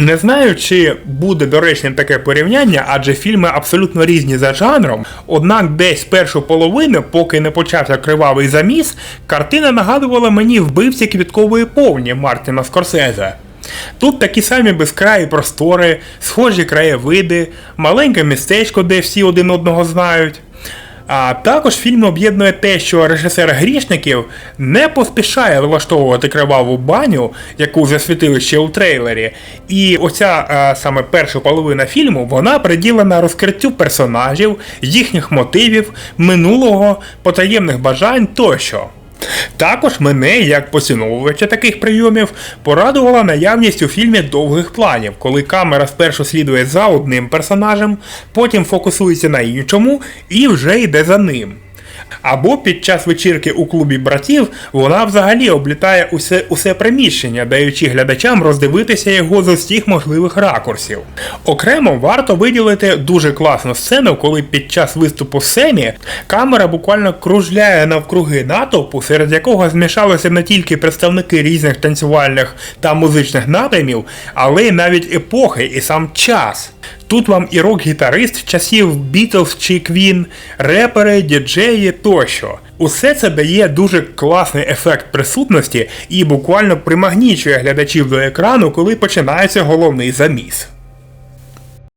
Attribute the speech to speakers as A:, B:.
A: Не знаю, чи буде доречним таке порівняння, адже фільми абсолютно різні за жанром. Однак десь першу половину, поки не почався кривавий заміс, картина нагадувала мені вбивці квіткової повні Мартіна Скорсезе. Тут такі самі безкраї простори, схожі краєвиди, маленьке містечко, де всі один одного знають. А також фільм об'єднує те, що режисер грішників не поспішає влаштовувати криваву баню, яку засвітили ще у трейлері. І оця а, саме перша половина фільму вона приділена розкриттю персонажів, їхніх мотивів, минулого, потаємних бажань тощо. Також мене, як поціновувача таких прийомів, порадувала наявність у фільмі довгих планів, коли камера спершу слідує за одним персонажем, потім фокусується на іншому і вже йде за ним. Або під час вечірки у клубі братів вона взагалі облітає усе, усе приміщення, даючи глядачам роздивитися його з усіх можливих ракурсів. Окремо варто виділити дуже класну сцену, коли під час виступу Семі камера буквально кружляє навкруги натовпу, серед якого змішалися не тільки представники різних танцювальних та музичних напрямів, але й навіть епохи і сам час. Тут вам і рок-гітарист часів Beatles чи Квін, репери, діджеї тощо. Усе це дає дуже класний ефект присутності і буквально примагнічує глядачів до екрану, коли починається головний заміс.